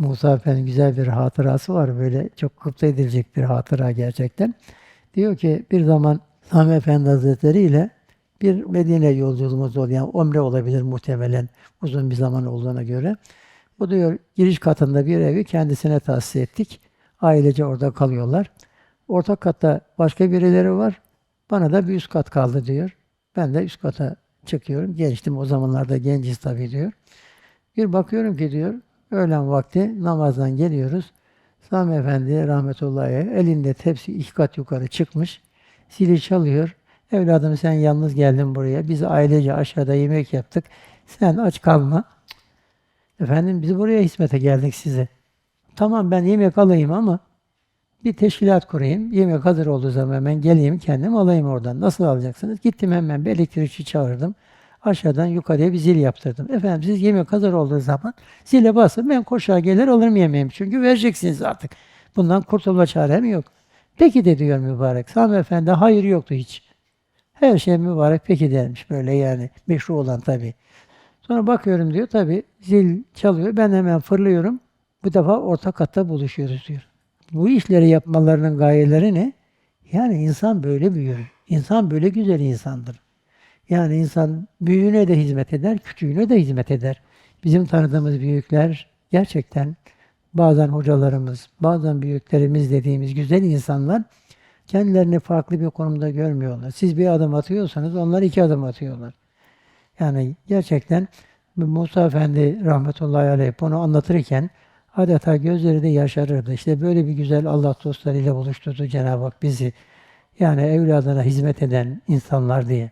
Musa Efendi'nin güzel bir hatırası var. Böyle çok gıpta edilecek bir hatıra gerçekten. Diyor ki bir zaman Sami Efendi Hazretleri ile bir Medine yolculuğumuz oluyor. Yani umre olabilir muhtemelen uzun bir zaman olduğuna göre. Bu diyor giriş katında bir evi kendisine tahsis ettik. Ailece orada kalıyorlar. Orta katta başka birileri var. Bana da bir üst kat kaldı diyor. Ben de üst kata çıkıyorum. Gençtim o zamanlarda genciz tabii diyor. Bir bakıyorum ki diyor öğlen vakti namazdan geliyoruz. Sami Efendi rahmetullahi elinde tepsi iki kat yukarı çıkmış. Zili çalıyor. Evladım sen yalnız geldin buraya. Biz ailece aşağıda yemek yaptık. Sen aç kalma. Efendim biz buraya hizmete geldik size. Tamam ben yemek alayım ama bir teşkilat kurayım. Yemek hazır olduğu zaman hemen geleyim kendim alayım oradan. Nasıl alacaksınız? Gittim hemen bir elektrikçi çağırdım. Aşağıdan yukarıya bir zil yaptırdım. Efendim siz yemek hazır olduğu zaman zile basın ben koşağa gelir alırım yemeğimi. Çünkü vereceksiniz artık. Bundan kurtulma çarem yok. Peki de diyor mübarek. Sami Efendi hayır yoktu hiç. Her şey mübarek peki dermiş böyle yani. Meşru olan tabii. Sonra bakıyorum diyor tabii zil çalıyor. Ben hemen fırlıyorum. Bu defa orta katta buluşuyoruz diyor. Bu işleri yapmalarının gayeleri ne? Yani insan böyle büyür. İnsan böyle güzel insandır. Yani insan büyüğüne de hizmet eder, küçüğüne de hizmet eder. Bizim tanıdığımız büyükler gerçekten bazen hocalarımız, bazen büyüklerimiz dediğimiz güzel insanlar kendilerini farklı bir konumda görmüyorlar. Siz bir adım atıyorsanız onlar iki adım atıyorlar. Yani gerçekten Musa Efendi rahmetullahi aleyh bunu anlatırken adeta gözleri de yaşarırdı. İşte böyle bir güzel Allah dostlarıyla buluşturdu Cenab-ı Hak bizi. Yani evladına hizmet eden insanlar diye.